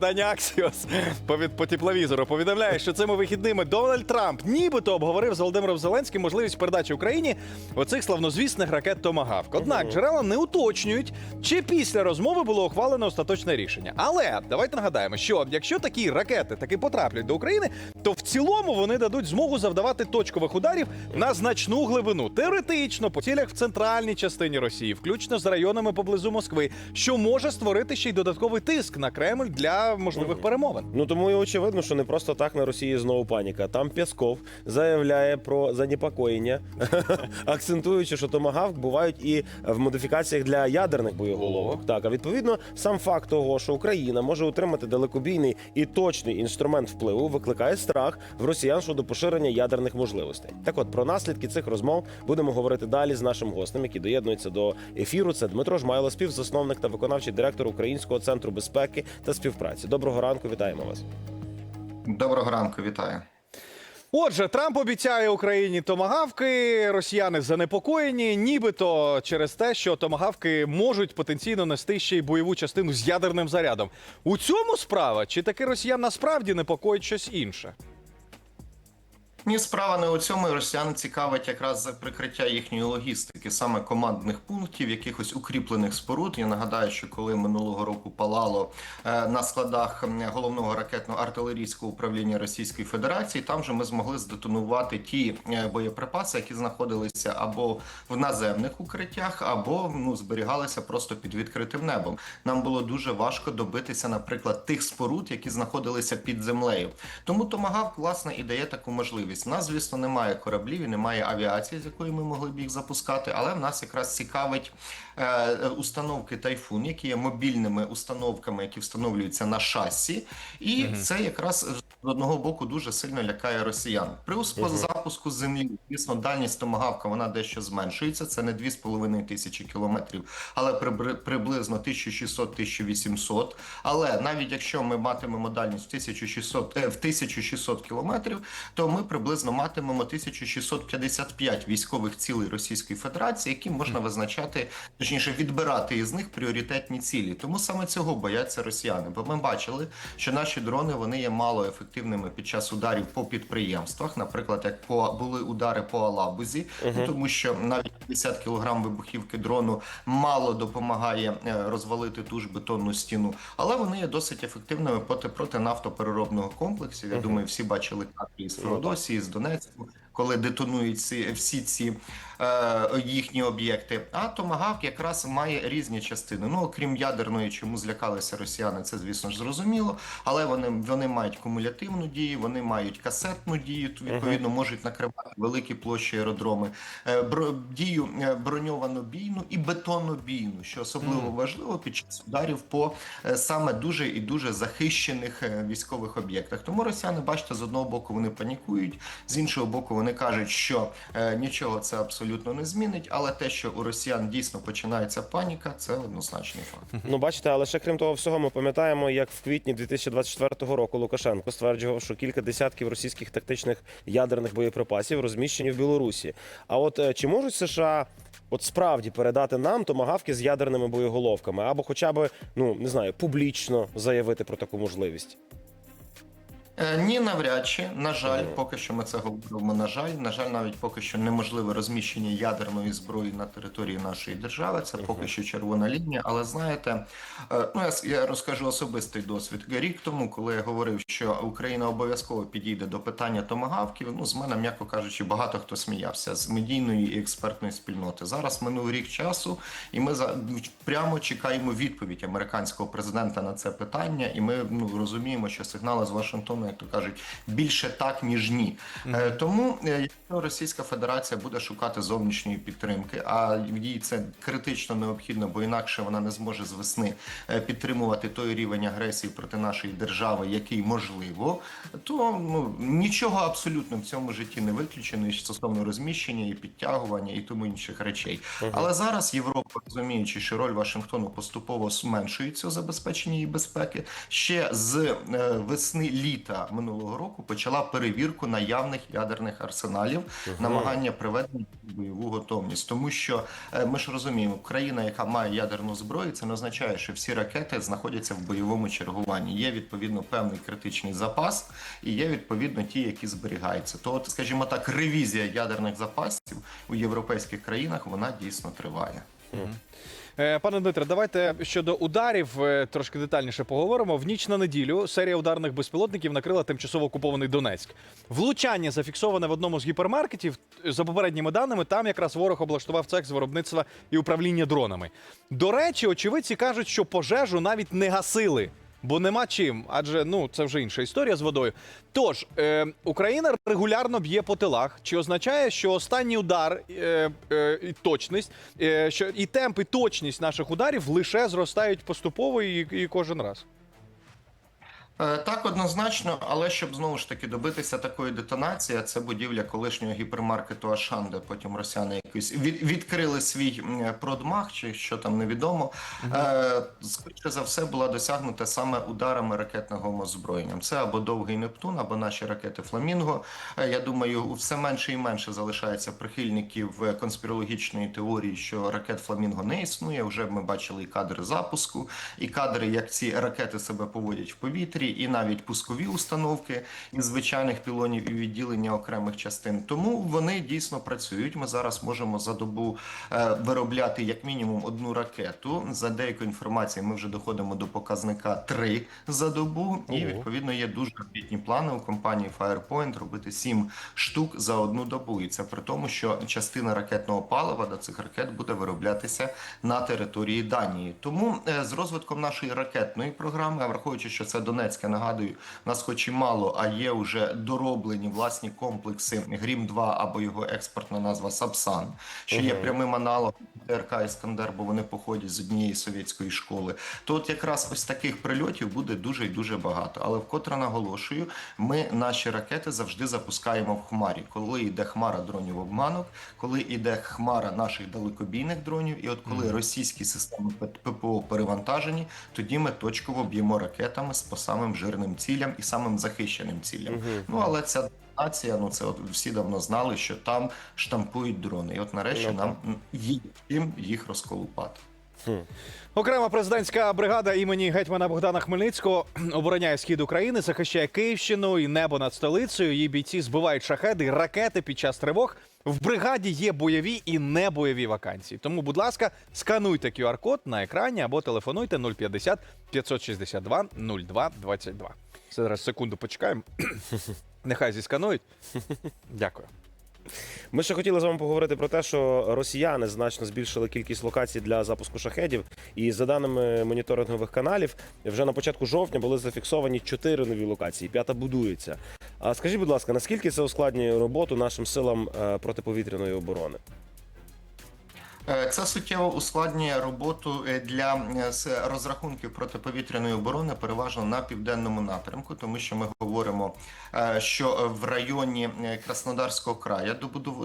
Видання Аксіос повід по тепловізору повідомляє, що цими вихідними Дональд Трамп нібито обговорив з Володимиром Зеленським можливість передачі Україні оцих славнозвісних ракет Томагавк. Однак джерела не уточнюють, чи після розмови було ухвалено остаточне рішення. Але давайте нагадаємо, що якщо такі ракети таки потраплять до України, то в цілому вони дадуть змогу завдавати точкових ударів на значну глибину. Теоретично по цілях в центральній частині Росії, включно з районами поблизу Москви, що може створити ще й додатковий тиск на Кремль для можливих перемовин. Ну тому і очевидно, що не просто так на Росії знову паніка. Там Пєсков заявляє про занепокоєння, акцентуючи, що томагавк бувають і в модифікаціях для ядерних боєголовок. Так, а відповідно, сам факт того, що Україна може отримати далекобійний і точний інструмент впливу, викликає страх в росіян щодо поширення ядерних можливостей. Так, от про наслідки цих розмов будемо говорити далі з нашим гостем, який доєднується до ефіру. Це Дмитро Жмайло, співзасновник та виконавчий директор Українського центру безпеки та співпраці. Доброго ранку, вітаємо вас. Доброго ранку, вітаю. Отже, Трамп обіцяє Україні томагавки. Росіяни занепокоєні, нібито через те, що томагавки можуть потенційно нести ще й бойову частину з ядерним зарядом. У цьому справа чи таки росіян насправді непокоїть щось інше? Ні, справа не у цьому. Росіян цікавить якраз за прикриття їхньої логістики, саме командних пунктів, якихось укріплених споруд. Я нагадаю, що коли минулого року палало е, на складах головного ракетно-артилерійського управління Російської Федерації, там же ми змогли здетонувати ті е, боєприпаси, які знаходилися або в наземних укриттях, або ну зберігалися просто під відкритим небом. Нам було дуже важко добитися, наприклад, тих споруд, які знаходилися під землею. Тому Томагавк, власне, і дає таку можливість. У нас, звісно, немає кораблів і немає авіації, з якої ми могли б їх запускати, але в нас якраз цікавить е, установки Тайфун, які є мобільними установками, які встановлюються на шасі, і це якраз з одного боку дуже сильно лякає росіян. При усп- запуску землі, звісно, дальність томагавка вона дещо зменшується. Це не 2,5 тисячі кілометрів, але прибри- приблизно 1600-1800. Але навіть якщо ми матимемо дальність в 1600, е, в 1600 кілометрів, то ми приблизно матимемо 1655 військових цілей Російської Федерації, які можна визначати, точніше відбирати із них пріоритетні цілі. Тому саме цього бояться росіяни. Бо ми бачили, що наші дрони вони є мало ефективними під час ударів по підприємствах, наприклад, як по були удари по Алабузі, ну, тому що навіть 50 кг вибухівки дрону мало допомагає е, розвалити ту ж бетонну стіну, але вони є досить ефективними проти проти нафтопереробного комплексу. Я думаю, всі бачили кадрі з Феодосії, з Донецьку. Коли детонують ці, всі ці е, їхні об'єкти, а томагавк якраз має різні частини. Ну окрім ядерної, чому злякалися росіяни, це звісно ж зрозуміло. Але вони вони мають кумулятивну дію, вони мають касетну дію, відповідно можуть накривати великі площі аеродроми, е, бро, дію е, броньовано-бійну і бетонно-бійну, що особливо важливо під час ударів по е, саме дуже і дуже захищених е, військових об'єктах. Тому росіяни, бачите, з одного боку вони панікують, з іншого боку, вони кажуть, що е, нічого це абсолютно не змінить. Але те, що у росіян дійсно починається паніка, це однозначний факт. Ну, бачите, але ще крім того всього, ми пам'ятаємо, як в квітні 2024 року Лукашенко стверджував, що кілька десятків російських тактичних ядерних боєприпасів розміщені в Білорусі. А от е, чи можуть США от справді передати нам томагавки з ядерними боєголовками, або хоча б ну не знаю, публічно заявити про таку можливість? Е, Ні, навряд чи на жаль, поки що ми це говоримо. На жаль, на жаль, навіть поки що неможливе розміщення ядерної зброї на території нашої держави. Це поки що червона лінія. Але знаєте, е, ну я, я розкажу особистий досвід. Рік тому, коли я говорив, що Україна обов'язково підійде до питання томагавків. Ну з мене, м'яко кажучи, багато хто сміявся з медійної і експертної спільноти. Зараз минув рік часу, і ми за прямо чекаємо відповідь американського президента на це питання. І ми ну розуміємо, що сигнали з Вашингтону, як то кажуть, більше так ніж ні. Е, тому е, якщо Російська Федерація буде шукати зовнішньої підтримки, а їй це критично необхідно, бо інакше вона не зможе з весни е, підтримувати той рівень агресії проти нашої держави, який можливо, то ну нічого абсолютно в цьому житті не виключено і стосовно розміщення і підтягування і тому інших речей. Але зараз Європа, розуміючи, що роль Вашингтону поступово зменшується у забезпеченні її безпеки, ще з весни літа літа минулого року почала перевірку наявних ядерних арсеналів, намагання приведення бойову готовність. Тому що е, ми ж розуміємо, країна, яка має ядерну зброю, це не означає, що всі ракети знаходяться в бойовому чергуванні. Є відповідно певний критичний запас, і є відповідно ті, які зберігаються. То, от, скажімо так, ревізія ядерних запасів у європейських країнах вона дійсно триває. Е, Пане Дмитре, давайте щодо ударів е, трошки детальніше поговоримо. В ніч на неділю серія ударних безпілотників накрила тимчасово окупований Донецьк. Влучання зафіксоване в одному з гіпермаркетів. За попередніми даними, там якраз ворог облаштував цех з виробництва і управління дронами. До речі, очевидці кажуть, що пожежу навіть не гасили. Бо нема чим, адже ну це вже інша історія з водою. Тож е, Україна регулярно б'є по тилах. Чи означає, що останній удар е, е, і точність, е, що і темп, і точність наших ударів лише зростають поступово і, і кожен раз? Е, Так, однозначно, але щоб знову ж таки добитися такої детонації, а це будівля колишнього гіпермаркету Ашан, де потім росіяни якось від, відкрили свій продмах, чи що там невідомо. Е, скоріше за все була досягнута саме ударами ракетного озброєнням. Це або довгий Нептун, або наші ракети Фламінго. Е, я думаю, все менше і менше залишається прихильників конспірологічної теорії, що ракет Фламінго не існує. Вже ми бачили і кадри запуску, і кадри, як ці ракети себе поводять в повітрі, і навіть пускові установки із звичайних пілонів і відділення окремих частин. Тому вони дійсно працюють. Ми зараз можемо за добу е, виробляти як мінімум одну ракету. За деякою інформацією, ми вже доходимо до показника 3 за добу. І відповідно є дуже амбітні плани у компанії Firepoint робити 7 штук за одну добу. І це при тому, що частина ракетного палива до цих ракет буде вироблятися на території Данії. Тому е, з розвитком нашої ракетної програми, а враховуючи, що це Донецьке, нагадую, нас хоч і мало, а є вже дороблені власні комплекси Грім 2 або його експортна назва Сапсан, що є прямим аналогом ТРК Іскандер, бо вони походять з однієї совєтської школи. То от якраз ось таких прильотів буде дуже і дуже багато. Але вкотре наголошую, ми наші ракети завжди запускаємо в хмарі, коли йде хмара дронів обманок, коли йде хмара наших далекобійних дронів, і от коли російські системи ППО перевантажені, тоді ми точково б'ємо ракетами з по самим жирним цілям і самим захищеним цілям. Ну але ця нація, ну це от всі давно знали, що там штампують дрони. І от нарешті Ну, нам є чим їх розколупати. Окрема президентська бригада імені гетьмана Богдана Хмельницького обороняє схід України, захищає Київщину і небо над столицею. Її бійці збивають шахеди, ракети під час тривог. В бригаді є бойові і небойові вакансії. Тому, будь ласка, скануйте QR-код на екрані або телефонуйте 050 562 02 22. Це зараз секунду почекаємо. Нехай зісканують. Дякую. Ми ще хотіли з вами поговорити про те, що росіяни значно збільшили кількість локацій для запуску шахедів. І за даними моніторингових каналів, вже на початку жовтня були зафіксовані чотири нові локації. П'ята будується. А скажіть, будь ласка, наскільки це ускладнює роботу нашим силам е, протиповітряної оборони? Е, Це суттєво ускладнює роботу е, для е, розрахунків протиповітряної оборони, переважно на південному напрямку, тому що ми говоримо, що в районі Краснодарського краю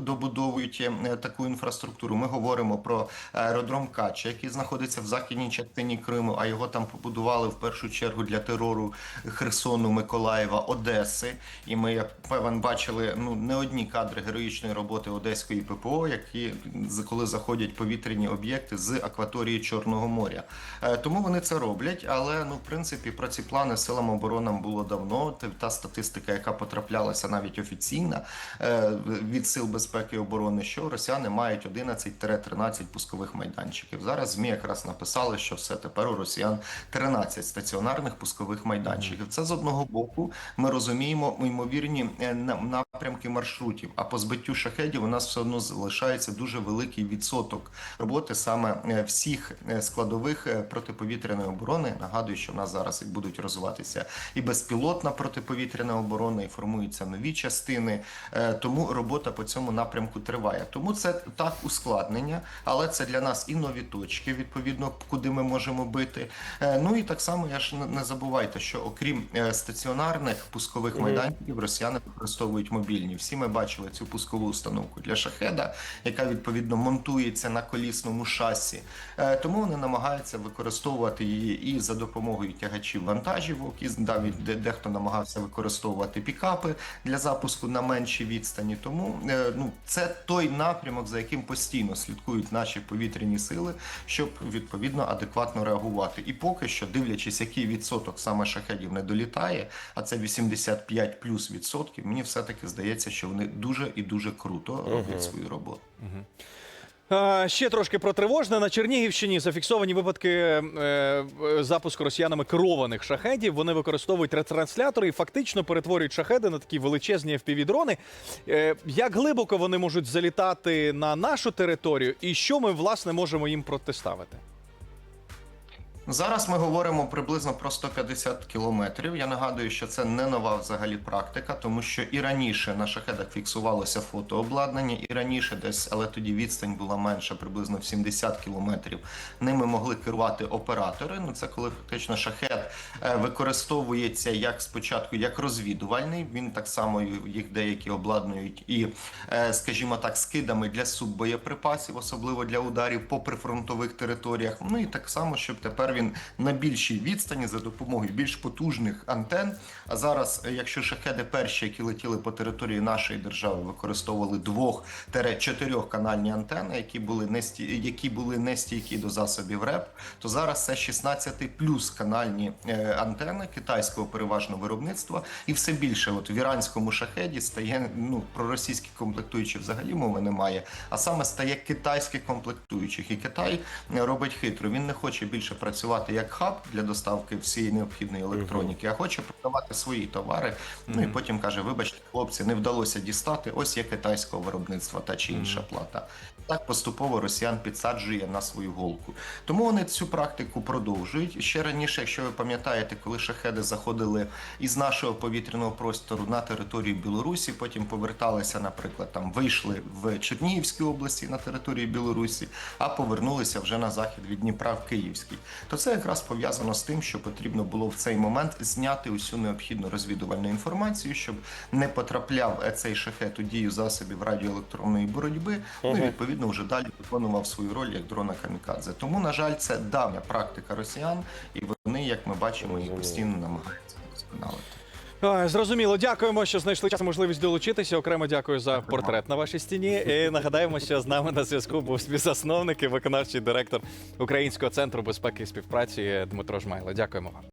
добудовують таку інфраструктуру. Ми говоримо про аеродром Кача, який знаходиться в західній частині Криму, а його там побудували в першу чергу для терору Херсону, Миколаєва, Одеси. І ми, я певен, бачили ну не одні кадри героїчної роботи одеської ППО, які коли заходять повітряні об'єкти з акваторії Чорного моря. Е, Тому вони це роблять. Але ну, в принципі, про ці плани силам оборони було давно. Та- Та статистика, яка потраплялася навіть офіційна е, від сил безпеки і оборони, що росіяни мають 11-13 пускових майданчиків. Зараз змі якраз написали, що все тепер у росіян 13 стаціонарних пускових майданчиків. Це з одного боку. Ми розуміємо ймовірні е, на- напрямки маршрутів. А по збиттю шахедів у нас все одно залишається дуже великий відсоток роботи саме е, всіх е, складових е, протиповітряної оборони. Нагадую, що в нас зараз і будуть розвиватися і безпілотна протиповітряна оборона, і формуються нові частини. Тому робота по цьому напрямку триває. Тому це так ускладнення, але це для нас і нові точки, відповідно, куди ми можемо бити. Ну і так само я ж не- забувайте, що окрім стаціонарних пускових майданчиків, росіяни використовують мобільні. Автомобільні. Всі ми бачили цю пускову установку для шахеда, яка відповідно монтується на колісному шасі. Е, Тому вони намагаються використовувати її і за допомогою тягачів вантажівок, і навіть де- дехто намагався використовувати пікапи для запуску на меншій відстані. Тому е, ну це той напрямок, за яким постійно слідкують наші повітряні сили, щоб відповідно адекватно реагувати. І поки що, дивлячись, який відсоток саме шахедів не долітає, а це 85 плюс відсотків, мені все таки здається, що вони дуже і дуже круто роблять свою роботу. Е, Ще трошки про тривожне. На Чернігівщині зафіксовані випадки е, запуску росіянами керованих шахедів. Вони використовують ретранслятори і фактично перетворюють шахеди на такі величезні FPV-дрони. Е, Як глибоко вони можуть залітати на нашу територію, і що ми власне можемо їм протиставити? Зараз ми говоримо приблизно про 150 кілометрів. Я нагадую, що це не нова взагалі практика, тому що і раніше на шахедах фіксувалося фотообладнання, і раніше десь, але тоді відстань була менша, приблизно в 70 кілометрів. Ними могли керувати оператори. Ну це коли фактично шахет е, використовується як спочатку як розвідувальний. Він так само їх деякі обладнують і, е, скажімо так, скидами для суббоєприпасів, особливо для ударів по прифронтових територіях. Ну і так само, щоб тепер він на більшій відстані за допомогою більш потужних антен. А зараз, е, якщо шахеди перші, які летіли по території нашої держави, використовували двох-чотирьох канальні антени, які були не сті... які були не стійкі до засобів РЕП, то зараз це 16 плюс канальні е, антени китайського переважно виробництва, і все більше, от в іранському шахеді стає ну про російські комплектуючі взагалі мови немає, а саме стає китайських комплектуючих. І Китай е, робить хитро. Він не хоче більше працювати як хаб для доставки всієї необхідної електроніки, а хоче продавати свої товари. Ну і потім каже: вибачте, хлопці, не вдалося дістати. Ось є китайського виробництва та чи інша плата. Так поступово росіян підсаджує на свою голку. Тому вони цю практику продовжують. Ще раніше, якщо ви пам'ятаєте, коли шахеди заходили із нашого повітряного простору на територію Білорусі, потім поверталися, наприклад, там вийшли в Чернігівській області на території Білорусі, а повернулися вже на захід від Дніпра в Київський. То це якраз пов'язано з тим, що потрібно було в цей момент зняти усю необхідну розвідувальну інформацію, щоб не потрапляв е, цей шахет у дію засобів радіоелектронної боротьби. Ну і відповідно вже далі виконував свою роль як дрона камікадзе. Тому, на жаль, це давня практика росіян, і вони, як ми бачимо, їх постійно намагаються вдосконалити. Ой, Зрозуміло, дякуємо, що знайшли час можливість долучитися. Окремо дякую за портрет на вашій стіні. І нагадаємо, що з нами на зв'язку був співзасновник і виконавчий директор Українського центру безпеки і співпраці Дмитро Жмайло. Дякуємо вам.